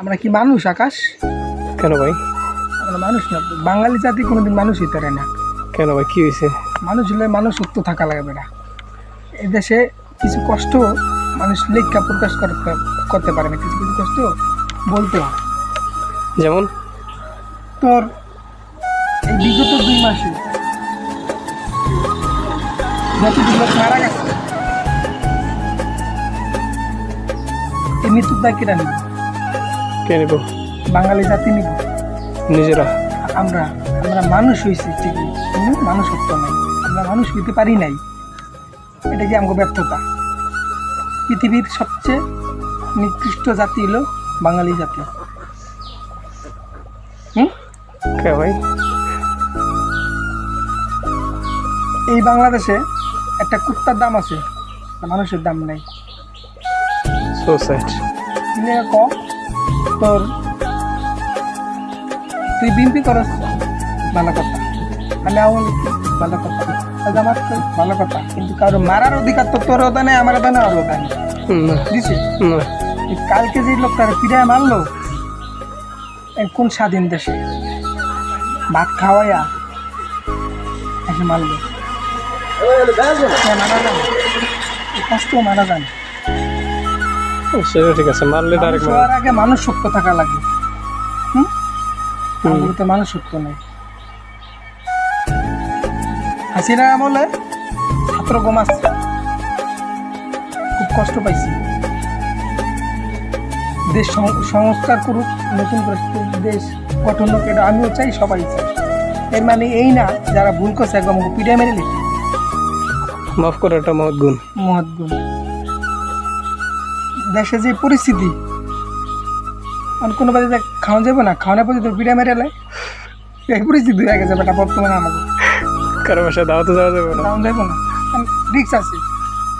আমরা কি মানুষ আকাশ? কেন ভাই? আমরা মানুষ না বাঙালি জাতি কোনোদিন মানুষ হইতে পারে না। কেন ভাই কি হয়েছে? মানুষ হলে মানুষ সত্য থাকা লাগবে না। এদেশে কিছু কষ্ট মানুষ লেখা প্রকাশ করতে করতে পারে না। কিছু কিছু কষ্ট বলতে হয়। যেমন? তোর এই বিগত দুই মাসে লোক মারা গেছে এই মৃত্যুর দায় কেটা নিব কে নিব? বাঙালি জাতি নিব। নিজেরা। আমরা আমরা মানুষ হয়েছি ঠিকই কিন্তু মানুষত্ব নাই। আমরা মানুষ হইতে পারি নাই। এটা কি আমাকে ব্যর্থতা? পৃথিবীর সবচেয়ে নিকৃষ্ট জাতি হলো বাঙালি জাতি। হুম? কে ভাই? এই বাংলাদেশে একটা কুত্তার দাম আছে মানুষের দাম নাই। ক তোর তুই বিনপি করস ভালো কথা আমি আউল ভালো কথা আমার তো ভালো কথা কিন্তু কারও মারার অধিকার তো তোর ওটা নেই আমার ওটা নেই আর ওটা নেই। না। দিছে কালকে যে লোকটার পিড়ায় মারলো কোন স্বাধীন দেশে? ভাত খাওয়াইয়া এসে মারলো। মারা কষ্ট মারা যায় না। সেটা ঠিক আছে মারলে মানুষ ডাইরেক্ট হওয়ার আগে মানুষ সত্য থাকা লাগে হুম। তো মানুষ সত্য নেই। হাসিনা আমলে ছাত্র কমাচ্ছে খুব কষ্ট পাইছি। দেশ সংস্কার করুক নতুন করে দেশ গঠন হোক এটা আমিও চাই সবাই চাই। এর মানে এই না যারা ভুল করছে একদম পিড়ে মেরে লিখে মাফ করা একটা মহৎ গুণ। মহৎ গুণ। দেশে যে পরিস্থিতি অন কোনো বাজে খাওয়া যাবে না খাওয়ানোর পর্যন্ত পিড়ে মেরে লাই এই পরিস্থিতি হয়ে গেছে বেটা বর্তমানে আমাকে কারও বাসায় দাওয়াতে যাওয়া যাবে না। খাওয়া যাবে না। রিক্স আছে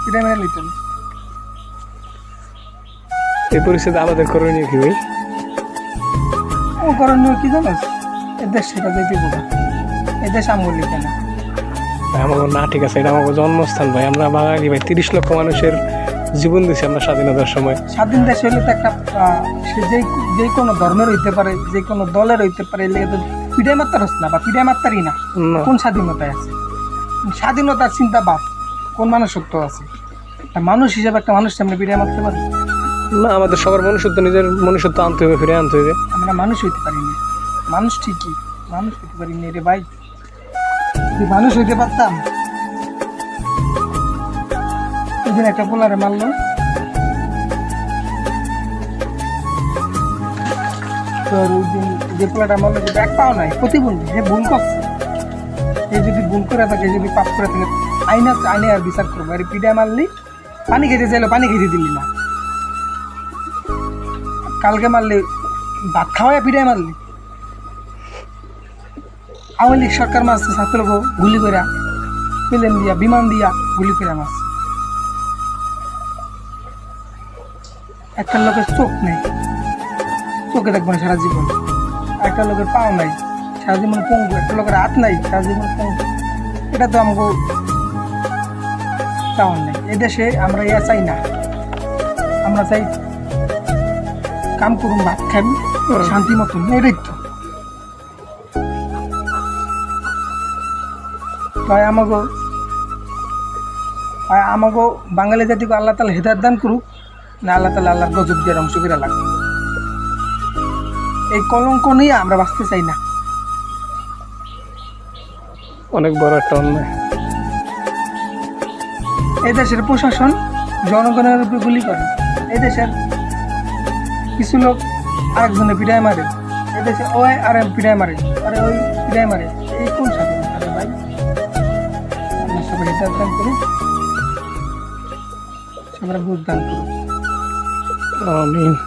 পিড়ে মেরে লিতে এই পরিস্থিতি আমাদের করণীয় কি ভাই? ও করণীয় কি জানোস? এদেশ সেটা যেতে বোঝা এদেশ আমল লিখে না ভাই আমাকে না ঠিক আছে এটা আমাকে জন্মস্থান ভাই। আমরা বাঙালি ভাই তিরিশ লক্ষ মানুষের জীবন দিছি আমরা স্বাধীনতার সময়। স্বাধীন দেশ হইলে তো একটা সে যেই যে কোনো ধর্মের হইতে পারে যে কোনো দলের হইতে পারে এলে তো পিড়ে মাত্রার হচ্ছে না বা পিড়ে মাত্রারই না। কোন স্বাধীনতায় আছে? স্বাধীনতার চিন্তা বাদ কোন মানুষত্ব আছে? একটা মানুষ হিসেবে একটা মানুষ সামনে বিড়ে মারতে পারি? না আমাদের সবার মনুষ্যত্ব নিজের মনুষ্যত্ব আনতে হবে ফিরে আনতে হবে। আমরা মানুষ হইতে পারি না। মানুষ ঠিকই মানুষ হইতে পারি না রে ভাই। মানুষ হইতে পারতাম ওদিন একটা পোলারে মারলো। যে পোলাটা মারলো, যে ব্যাগ পাও নাই, প্রতিবন্ধী ভুল করছে। যদি ভুল করে থাকে যদি পাপ করে থাকে, আইন আইনে আর বিচার করব। আর পিঠা মারলি, পানি খেতে পানি খেতে দিলি না। কালকে মারলি, ভাত খাওয়ায় পিঠায় মারলি। আওয়ামী লীগ সরকার মারছে ছাত্রকে গুলি করে দিয়া, বিমান দিয়া গুলি করে মারছে। একটা লোকের চোখ নেই। চোখে দেখব না সারা জীবন। একটা লোকের পাও নাই। সারা জীবন পঙ্গু একটা লোকের হাত নাই। সারা জীবন পঙ্গু। এটা তো আমাকে চাওয়ার নেই। এদেশে আমরা ইয়া চাই না। আমরা চাই কাম করুন ভাত খাবি হুম। শান্তি মতন। এটাই তো। তাই আমাকে আমাকে বাঙালি জাতিকে আল্লাহ তালা হেদায়ত দান করুক। না আল্লাহ তালা আল্লাহর গজব দিয়ে ধ্বংস করে লাগবে এই কলঙ্ক নিয়ে আমরা বাঁচতে চাই না। অনেক বড় একটা অন্যায়। এই দেশের প্রশাসন জনগণের উপরে গুলি করে। এই দেশের কিছু লোক আরেকজনে পিড়ায় মারে। এই দেশে ওই আর পিড়ায় মারে আরে ওই পিড়ায় মারে। এই কোন রে ভাই আমরা সবাই হিসাব দান করি। সবাই বুঝ দান করুন I mean,